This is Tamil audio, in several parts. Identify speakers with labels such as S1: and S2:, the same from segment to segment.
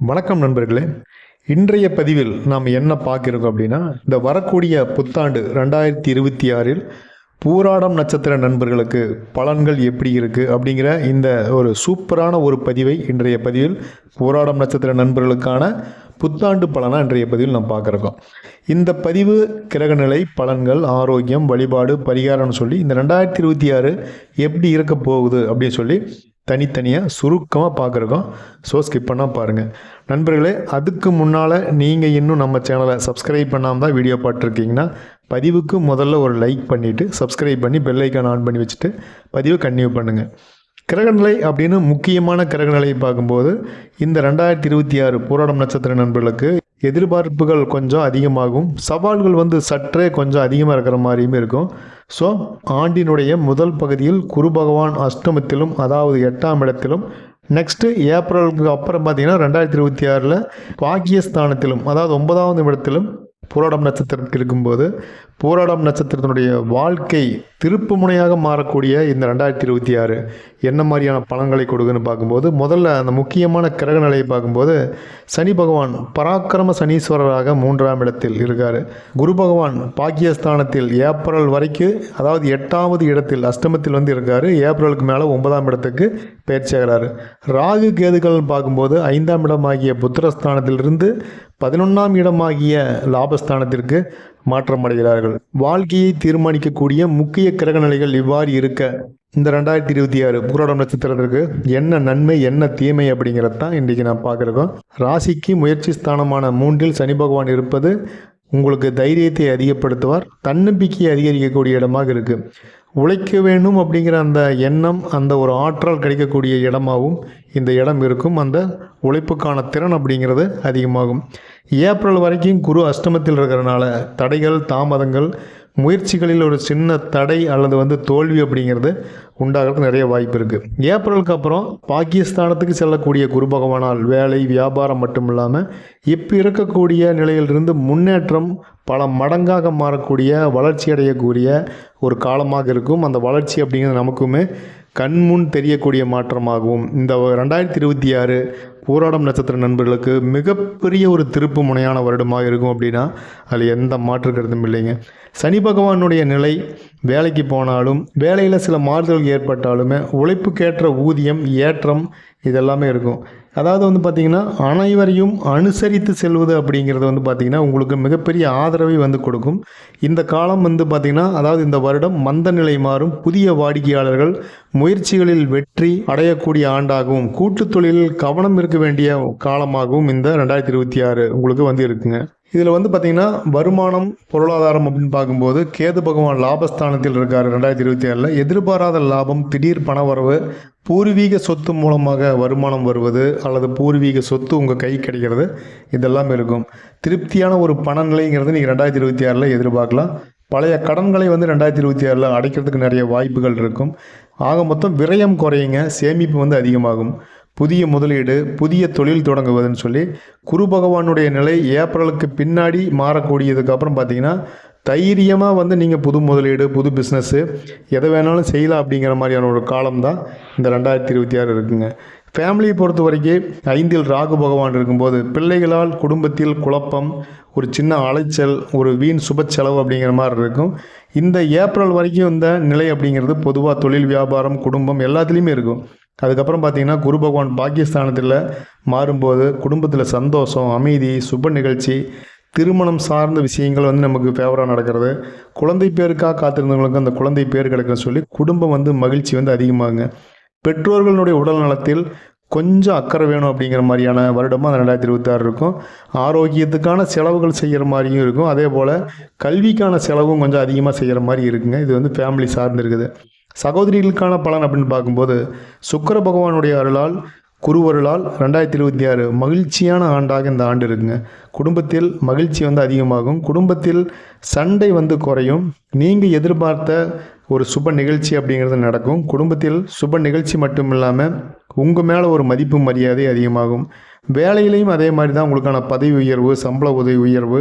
S1: வணக்கம் நண்பர்களே. இன்றைய பதிவில் நாம் என்ன பார்க்கிறோம் அப்படின்னா இந்த வரக்கூடிய புத்தாண்டு ரெண்டாயிரத்தி இருபத்தி ஆறில் பூராடம் நட்சத்திர நண்பர்களுக்கு பலன்கள் எப்படி இருக்குது அப்படிங்கிற இந்த ஒரு சூப்பரான ஒரு பதிவை இன்றைய பதிவில் பூராடம் நட்சத்திர நண்பர்களுக்கான புத்தாண்டு பலனாக இன்றைய பதிவில் நாம் பார்க்குறோம். இந்த பதிவு கிரகநிலை பலன்கள் ஆரோக்கியம் வழிபாடு பரிகாரம்னு சொல்லி இந்த ரெண்டாயிரத்தி இருபத்தி ஆறு எப்படி இருக்க போகுது அப்படின்னு சொல்லி தனித்தனியாக சுருக்கமாக பார்க்குறோம் ஸோ ஸ்கிப் பண்ணால் பாருங்கள் நண்பர்களே அதுக்கு முன்னால் நீங்கள் இன்னும் நம்ம சேனலை சப்ஸ்கிரைப் பண்ணாமல் தான் வீடியோ பார்த்துருக்கீங்கன்னா பதிவுக்கு முதல்ல ஒரு லைக் பண்ணிவிட்டு சப்ஸ்கிரைப் பண்ணி பெல்லைக்கான் ஆன் பண்ணி வச்சுட்டு பதிவை கன்டினியூ பண்ணுங்கள் கிரகநிலை அப்படின்னு முக்கியமான கிரகநிலையை பார்க்கும்போது இந்த ரெண்டாயிரத்தி இருபத்தி ஆறு போராடம் நட்சத்திர நண்பர்களுக்கு எதிர்பார்ப்புகள் கொஞ்சம் அதிகமாகும். சவால்கள் வந்து சற்றே கொஞ்சம் அதிகமாக இருக்கிற மாதிரியும் இருக்கும். ஸோ ஆண்டினுடைய முதல் பகுதியில் குரு பகவான் அஷ்டமத்திலும் அதாவது எட்டாம் இடத்திலும் நெக்ஸ்ட்டு ஏப்ரலுக்கு அப்புறம் பார்த்தீங்கன்னா ரெண்டாயிரத்தி இருபத்தி ஆறில் பாக்கியஸ்தானத்திலும் அதாவது ஒன்பதாவது இடத்திலும் புரோடம் நட்சத்திரத்துக்கு இருக்கும்போது பூராடம் நட்சத்திரத்தினுடைய வாழ்க்கை திருப்பு முனையாக மாறக்கூடிய இந்த ரெண்டாயிரத்தி இருபத்தி ஆறு என்ன மாதிரியான பலன்களை கொடுக்குன்னு பார்க்கும்போது முதல்ல அந்த முக்கியமான கிரக நிலையை பார்க்கும்போது சனி பகவான் பராக்கிரம சனீஸ்வரராக மூன்றாம் இடத்தில் இருக்கார். குரு பகவான் பாக்கியஸ்தானத்தில் ஏப்ரல் வரைக்கும் அதாவது எட்டாவது இடத்தில் அஷ்டமத்தில் வந்து இருக்கார். ஏப்ரலுக்கு மேலே ஒன்பதாம் இடத்துக்கு பயிற்சியாகிறார் ராகு கேதுகள் பார்க்கும்போது ஐந்தாம் இடமாகிய புத்திரஸ்தானத்திலிருந்து பதினொன்றாம் இடமாகிய லாபஸ்தானத்திற்கு மாற்றம் கொள்கிறார்கள் வாழ்க்கையை தீர்மானிக்கக்கூடிய முக்கிய கிரகநிலைகள் இவ்வாறு இருக்க? இந்த ரெண்டாயிரத்தி இருபத்தி ஆறு பூராடம் நட்சத்திரத்திற்கு என்ன நன்மை என்ன தீமை அப்படிங்கிறது தான் இன்றைக்கி நான் பார்க்குறோம். ராசிக்கு முயற்சி ஸ்தானமான மூன்றில் சனி பகவான் இருப்பது உங்களுக்கு தைரியத்தை அதிகப்படுத்துவார் தன்னம்பிக்கையை அதிகரிக்கக்கூடிய இடமாக இருக்குது உழைக்க வேண்டும் அப்படிங்கிற அந்த எண்ணம் அந்த ஒரு ஆற்றல் கிடைக்கக்கூடிய இடமாகவும் இந்த இடம் இருக்கும். அந்த உழைப்புக்கான திறன் அப்படிங்கிறது அதிகமாகும். ஏப்ரல் வரைக்கும் குரு அஷ்டமத்தில் இருக்கிறனால தடைகள் தாமதங்கள் முயற்சிகளில் ஒரு சின்ன தடை அல்லது வந்து தோல்வி அப்படிங்கிறது உண்டாகிறதுக்கு நிறைய வாய்ப்பு இருக்குது ஏப்ரலுக்கு அப்புறம் பாகிஸ்தானத்துக்கு செல்லக்கூடிய குரு பகவானால் வேலை வியாபாரம் மட்டும் இல்லாமல் இப்போ இருக்கக்கூடிய நிலையிலிருந்து முன்னேற்றம் பல மடங்காக மாறக்கூடிய வளர்ச்சி அடையக்கூடிய ஒரு காலமாக இருக்கும். அந்த வளர்ச்சி அப்படிங்கிறது நமக்குமே கண்முன் தெரியக்கூடிய மாற்றமாகவும் இந்த ரெண்டாயிரத்தி இருபத்தி ஆறு போராடம் நட்சத்திர நண்பர்களுக்கு மிகப்பெரிய ஒரு திருப்பு முனையான வருடமாக இருக்கும் அப்படின்னா அதில் எந்த மாற்று கருத்தும் இல்லைங்க. சனி பகவானுடைய நிலை வேலைக்கு போனாலும் வேலையில் சில மாறுதல்கள் ஏற்பட்டாலுமே உழைப்புக்கேற்ற ஊதியம் ஏற்றம் இதெல்லாமே இருக்கும். அதாவது வந்து பார்த்திங்கன்னா அனைவரையும் அனுசரித்து செல்வது அப்படிங்கிறது வந்து பார்த்திங்கன்னா உங்களுக்கு மிகப்பெரிய ஆதரவை வந்து கொடுக்கும். இந்த காலம் வந்து பார்த்திங்கன்னா அதாவது இந்த வருடம் மந்த நிலை மாறும். புதிய வாடிக்கையாளர்கள் முயற்சிகளில் வெற்றி அடையக்கூடிய ஆண்டாகவும் கூட்டுத் தொழிலில் கவனம் இருக்க வேண்டிய காலமாகவும் இந்த ரெண்டாயிரத்தி இருபத்தி ஆறு உங்களுக்கு வந்து இருக்குங்க. இதில் வந்து பார்த்திங்கன்னா வருமானம் பொருளாதாரம் அப்படின்னு பார்க்கும்போது கேது பகவான் லாபஸ்தானத்தில் இருக்கார் ரெண்டாயிரத்தி இருபத்தி ஆறில் எதிர்பாராத லாபம் திடீர் பணவரவு பூர்வீக சொத்து மூலமாக வருமானம் வருவது அல்லது பூர்வீக சொத்து உங்கள் கை கிடைக்கிறது இதெல்லாம் இருக்கும். திருப்தியான ஒரு பணநிலைங்கிறது நீங்கள் ரெண்டாயிரத்தி இருபத்தி ஆறில் எதிர்பார்க்கலாம். பழைய கடன்களை வந்து ரெண்டாயிரத்தி இருபத்தி ஆறில் அடைக்கிறதுக்கு நிறைய வாய்ப்புகள் இருக்கும். ஆக மொத்தம் விரயம் குறையுங்க சேமிப்பு வந்து அதிகமாகும். புதிய முதலீடு புதிய தொழில் தொடங்குவதுன்னு சொல்லி குரு பகவானுடைய நிலை ஏப்ரலுக்கு பின்னாடி மாறக்கூடியதுக்கு அப்புறம் பார்த்தீங்கன்னா தைரியமாக வந்து நீங்கள் புது முதலீடு புது பிஸ்னஸ்ஸு எதை வேணாலும் செய்யலாம் அப்படிங்கிற மாதிரியான ஒரு காலம் தான் இந்த ரெண்டாயிரத்தி இருபத்தி ஆறு இருக்குங்க. ஃபேமிலியை பொறுத்த வரைக்கும் ஐந்தில் ராகு பகவான் இருக்கும்போது பிள்ளைகளால் குடும்பத்தில் குழப்பம் ஒரு சின்ன அலைச்சல் ஒரு வீண் சுப செலவு அப்படிங்கிற மாதிரி இருக்கும். இந்த ஏப்ரல் வரைக்கும் இந்த நிலை அப்படிங்கிறது பொதுவாக தொழில் வியாபாரம் குடும்பம் எல்லாத்துலேயுமே இருக்கும். அதுக்கப்புறம் பார்த்தீங்கன்னா குரு பகவான் பாக்கியஸ்தானத்தில் மாறும்போது குடும்பத்தில் சந்தோஷம் அமைதி சுப நிகழ்ச்சி திருமணம் சார்ந்த விஷயங்கள் வந்து நமக்கு ஃபேவராக நடக்கிறது. குழந்தை பேருக்காக காத்திருந்தவங்களுக்கு அந்த குழந்தை பேர் கிடைக்குன்னு சொல்லி குடும்பம் வந்து மகிழ்ச்சி வந்து அதிகமாகுங்க. பெற்றோர்களுடைய உடல் நலத்தில் கொஞ்சம் அக்கறை வேணும் அப்படிங்கிற மாதிரியான வருடமும் அந்த ரெண்டாயிரத்தி இருபத்தாறு இருக்கும். ஆரோக்கியத்துக்கான செலவுகள் செய்கிற மாதிரியும் இருக்கும். அதே போல் கல்விக்கான செலவும் கொஞ்சம் அதிகமாக செய்கிற மாதிரி இருக்குங்க. இது வந்து ஃபேமிலி சார்ந்து இருக்குது. சகோதரிகளுக்கான பலன் அப்படின்னு பார்க்கும்போது சுக்கர பகவானுடைய அருளால் குருவருளால் ரெண்டாயிரத்தி இருபத்தி ஆறு மகிழ்ச்சியான ஆண்டாக இந்த ஆண்டு இருக்குங்க. குடும்பத்தில் மகிழ்ச்சி வந்து அதிகமாகும். குடும்பத்தில் சண்டை வந்து குறையும். நீங்கள் எதிர்பார்த்த ஒரு சுப நிகழ்ச்சி அப்படிங்கிறது நடக்கும். குடும்பத்தில் சுப நிகழ்ச்சி மட்டும் இல்லாமல் உங்கள் மேலே ஒரு மதிப்பு மரியாதை அதிகமாகும். வேலையிலையும் அதே மாதிரி தான் உங்களுக்கான பதவி உயர்வு சம்பள உதவி உயர்வு.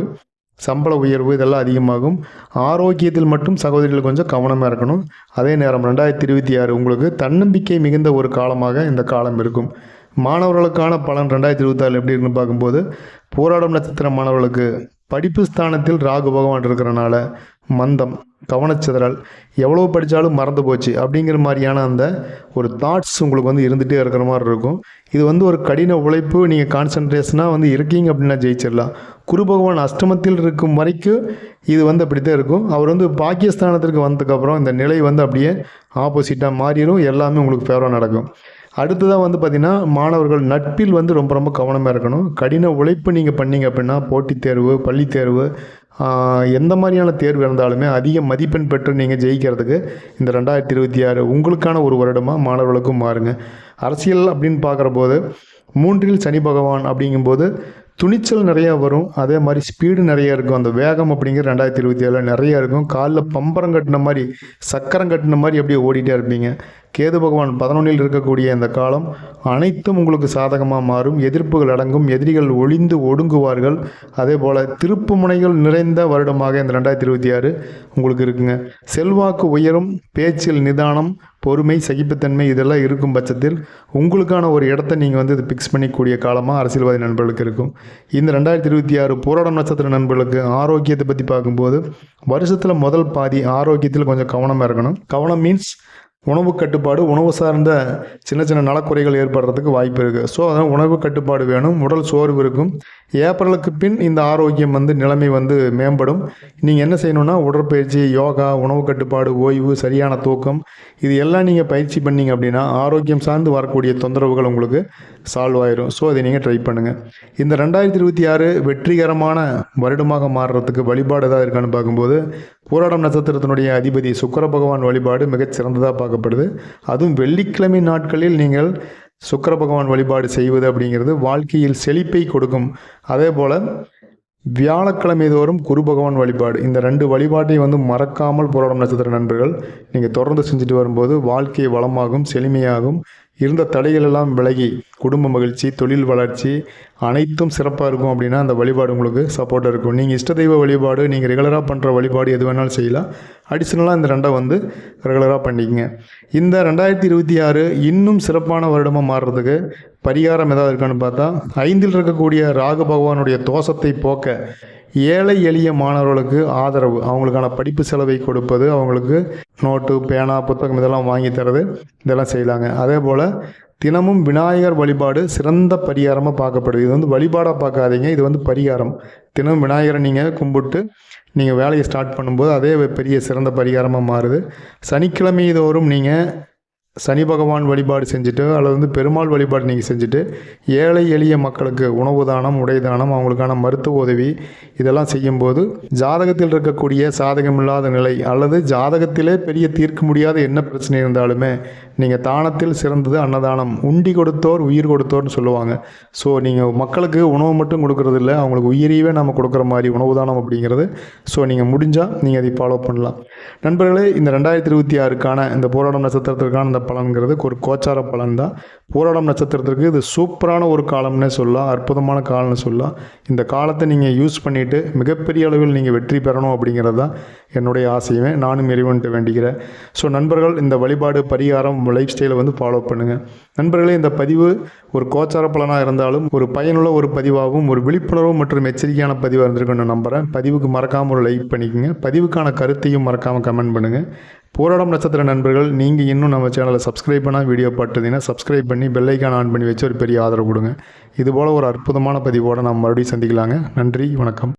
S1: சம்பள உயர்வு இதெல்லாம் அதிகமாகும். ஆரோக்கியத்தில் மட்டும் சகோதரிகள் கொஞ்சம் கவனமாக இருக்கணும். அதே நேரம் ரெண்டாயிரத்தி இருபத்தி ஆறு உங்களுக்கு தன்னம்பிக்கை மிகுந்த ஒரு காலமாக இந்த காலம் இருக்கும். மாணவர்களுக்கான பலன் ரெண்டாயிரத்தி இருபத்தாறு எப்படி இருக்குன்னு பார்க்கும்போது போராடும் நட்சத்திர மாணவர்களுக்கு படிப்பு ஸ்தானத்தில் ராகு பகவான் இருக்கிறனால மந்தம் கவனச்சிதறல் எவ்வளோ படித்தாலும் மறந்து போச்சு அப்படிங்கிற மாதிரியான அந்த ஒரு தாட்ஸ் உங்களுக்கு வந்து இருந்துகிட்டே இருக்கிற மாதிரி இருக்கும். இது வந்து ஒரு கடின உழைப்பு நீங்கள் கான்சன்ட்ரேஷனாக வந்து இருக்கீங்க அப்படின்னா ஜெயிச்சிடலாம். குரு பகவான் அஷ்டமத்தில் இருக்கும் வரைக்கும் இது வந்து அப்படித்தான் இருக்கும். அவர் வந்து பாகிஸ்தானத்திற்கு வந்ததுக்கப்புறம் இந்த நிலை வந்து அப்படியே ஆப்போசிட்டாக மாறிடும் எல்லாமே உங்களுக்கு ஃபேவராக நடக்கும். அடுத்ததாக வந்து பார்த்திங்கன்னா மாணவர்கள் நட்பில் வந்து ரொம்ப ரொம்ப கவனமாக இருக்கணும். கடின உழைப்பு நீங்கள் பண்ணீங்க அப்படின்னா போட்டித் தேர்வு பள்ளி தேர்வு எந்த மாதிரியான தேர்வு இருந்தாலுமே அதிக மதிப்பெண் பெற்று நீங்கள் ஜெயிக்கிறதுக்கு இந்த ரெண்டாயிரத்தி இருபத்தி ஆறு உங்களுக்கான ஒரு வருடமாக மாணவர்களுக்கும் மாறுங்க. அரசியல் அப்படின்னு பார்க்குற போது மூன்றில் சனி பகவான் அப்படிங்கும்போது துணிச்சல் நிறையா வரும். அதே மாதிரி ஸ்பீடு நிறையா இருக்கும். அந்த வேகம் அப்படிங்கிற ரெண்டாயிரத்தி இருபத்தி ஏழில் நிறையா இருக்கும். காலில் பம்பரம் கட்டின மாதிரி சக்கரம் கட்டின மாதிரி அப்படியே ஓடிட்டே இருப்பீங்க. கேது பகவான் பதினொன்றில் இருக்கக்கூடிய இந்த காலம் அனைத்தும் உங்களுக்கு சாதகமாக மாறும். எதிர்ப்புகள் அடங்கும். எதிரிகள் ஒளிந்து ஒடுங்குவார்கள். அதே போல் திருப்பு முனைகள் நிறைந்த வருடமாக இந்த ரெண்டாயிரத்தி இருபத்தி ஆறு உங்களுக்கு இருக்குங்க. செல்வாக்கு உயரும். பேச்சில் நிதானம் பொறுமை சகிப்புத்தன்மை இதெல்லாம் இருக்கும் பட்சத்தில் உங்களுக்கான ஒரு இடத்த நீங்கள் வந்து இது ஃபிக்ஸ் பண்ணிக்கூடிய காலமாக அரசியல்வாதி நண்பர்களுக்கு இருக்கும். இந்த ரெண்டாயிரத்தி இருபத்தி ஆறு போராடம் நட்சத்திர நண்பர்களுக்கு ஆரோக்கியத்தை பற்றி பார்க்கும்போது வருஷத்தில் முதல் பாதி ஆரோக்கியத்தில் கொஞ்சம் கவனமாக இருக்கணும். கவனம் மீன்ஸ் உணவு கட்டுப்பாடு உணவு சார்ந்த சின்ன சின்ன நலக்குறைகள் ஏற்படுறதுக்கு வாய்ப்பு இருக்குது ஸோ அதனால் உணவு கட்டுப்பாடு வேணும். உடல் சோர்வு இருக்கும். ஏப்ரலுக்கு பின் இந்த ஆரோக்கியம் வந்து நிலைமை வந்து மேம்படும். நீங்கள் என்ன செய்யணும்னா உடற்பயிற்சி யோகா உணவு கட்டுப்பாடு ஓய்வு சரியான தூக்கம் இது எல்லாம் நீங்கள் பயிற்சி பண்ணீங்க அப்படின்னா ஆரோக்கியம் சார்ந்து வரக்கூடிய தொந்தரவுகள் உங்களுக்கு சால்வ் ஆயிரும். ஸோ அதை நீங்கள் ட்ரை பண்ணுங்கள் இந்த ரெண்டாயிரத்தி இருபத்தி ஆறு வெற்றிகரமான வருடமாக மாறுறதுக்கு வழிபாடு ஏதாவது இருக்கான்னு பார்க்கும்போது போராடம் நட்சத்திரத்தினுடைய அதிபதி சுக்கர பகவான் வழிபாடு மிகச் சிறந்ததாக பார்க்கப்படுது. அதுவும் வெள்ளிக்கிழமை நாட்களில் நீங்கள் சுக்கர பகவான் வழிபாடு செய்வது அப்படிங்கிறது வாழ்க்கையில் செழிப்பை கொடுக்கும். அதே போல் வியாழக்கிழமை தோறும் குரு பகவான் வழிபாடு. இந்த ரெண்டு வழிபாட்டையும் வந்து மறக்காமல் போராடும் நட்சத்திர நண்பர்கள் நீங்கள் தொடர்ந்து செஞ்சுட்டு வரும்போது வாழ்க்கை வளமாகும் செழுமையாகும். இருந்த தடைகளெல்லாம் விலகி குடும்ப மகிழ்ச்சி தொழில் வளர்ச்சி அனைத்தும் சிறப்பாக இருக்கும் அப்படின்னா அந்த வழிபாடு உங்களுக்கு சப்போர்ட்டாக இருக்கும். நீங்கள் இஷ்ட தெய்வ வழிபாடு நீங்கள் ரெகுலராக பண்ணுற வழிபாடு எது வேணாலும் செய்யலாம். அடிஷ்னலாக இந்த ரெண்டை வந்து ரெகுலராக பண்ணிக்கங்க. இந்த ரெண்டாயிரத்தி இருபத்தி ஆறு இன்னும் சிறப்பான வருடமாக மாறுறதுக்கு பரிகாரம் ஏதாவது இருக்கான்னு பார்த்தா ஐந்தில் இருக்கக்கூடிய ராகு பகவானுடைய தோஷத்தை போக்க ஏழை எளிய மாணவர்களுக்கு ஆதரவு. அவங்களுக்கான படிப்பு செலவை கொடுப்பது அவங்களுக்கு நோட்டு பேனா புத்தகம் இதெல்லாம் வாங்கி தரது இதெல்லாம் செய்யலாங்க அதே போல் தினமும் விநாயகர் வழிபாடு சிறந்த பரிகாரமாக பார்க்கப்படுது. இது வந்து வழிபாடாக பார்க்காதீங்க இது வந்து பரிகாரம். தினமும் விநாயகரை நீங்கள் கும்பிட்டு நீங்கள் வேலையை ஸ்டார்ட் பண்ணும்போது அதே பெரிய சிறந்த பரிகாரமாக மாறுது. சனிக்கிழமை தோறும் நீங்கள் சனி பகவான் வழிபாடு செஞ்சுட்டு அல்லது வந்து பெருமாள் வழிபாடு நீங்கள் செஞ்சுட்டு ஏழை எளிய மக்களுக்கு உணவு தானம் உடை தானம் அவங்களுக்கான மருத்துவ உதவி இதெல்லாம் செய்யும்போது ஜாதகத்தில் இருக்கக்கூடிய சாதகமில்லாத நிலை அல்லது ஜாதகத்திலே பெரிய தீர்க்க முடியாத என்ன பிரச்சனை இருந்தாலுமே நீங்கள் தானத்தில் சிறந்தது அன்னதானம். உண்டி கொடுத்தோர் உயிர் கொடுத்தோர்னு சொல்லுவாங்க. ஸோ நீங்கள் மக்களுக்கு உணவு மட்டும் கொடுக்கறது இல்லை அவங்களுக்கு உயிரியவே நம்ம கொடுக்குற மாதிரி உணவு தானம் அப்படிங்கிறது. ஸோ நீங்கள் முடிஞ்சால் நீங்கள் அதை ஃபாலோ பண்ணலாம். நண்பர்களே இந்த ரெண்டாயிரத்தி இருபத்தி ஆறுக்கான இந்த போராடம் நட்சத்திரத்திற்கான இந்த பலன்கிறது ஒரு கோச்சார பலன் தான் போராடம் நட்சத்திரத்திற்கு இது சூப்பரான ஒரு காலம்னே சொல்லலாம் அற்புதமான காலம்னு சொல்லலாம் இந்த காலத்தை நீங்கள் யூஸ் பண்ணிவிட்டு மிகப்பெரிய அளவில் நீங்கள் வெற்றி பெறணும் அப்படிங்கிறது தான் என்னுடைய ஆசையுமே நானும் இறைவன்ட்டு வேண்டிக்கிறேன் ஸோ நண்பர்கள் இந்த வழிபாடு பரிகாரம் லைஃப் ஸ்டைலை வந்து ஃபாலோ பண்ணுங்கள் நண்பர்களே இந்த பதிவு ஒரு கோச்சார பலனாக இருந்தாலும் ஒரு பயனுள்ள ஒரு பதிவாகவும் ஒரு விழிப்புணர்வு மற்றும் எச்சரிக்கையான பதிவாக இருந்திருக்குன்னு நம்புகிறேன் பதிவுக்கு மறக்காமல் ஒரு லைக் பண்ணிக்கோங்க. பதிவுக்கான கருத்தையும் மறக்காமல் கமெண்ட் பண்ணுங்கள் போராடம் நட்சத்திர நண்பர்கள் நீங்கள் இன்னும் நம்ம சேனலை சப்ஸ்கிரைப் பண்ணால் வீடியோ பார்த்தீங்கன்னா சப்ஸ்கிரைப் பண்ணி பெல்லைக்கான் ஆன் பண்ணி வச்சு ஒரு பெரிய ஆதரவு கொடுங்க. இதுபோல் ஒரு அற்புதமான பதிவோடு நாம் மறுபடியும் சந்திக்கலாங்க. நன்றி வணக்கம்.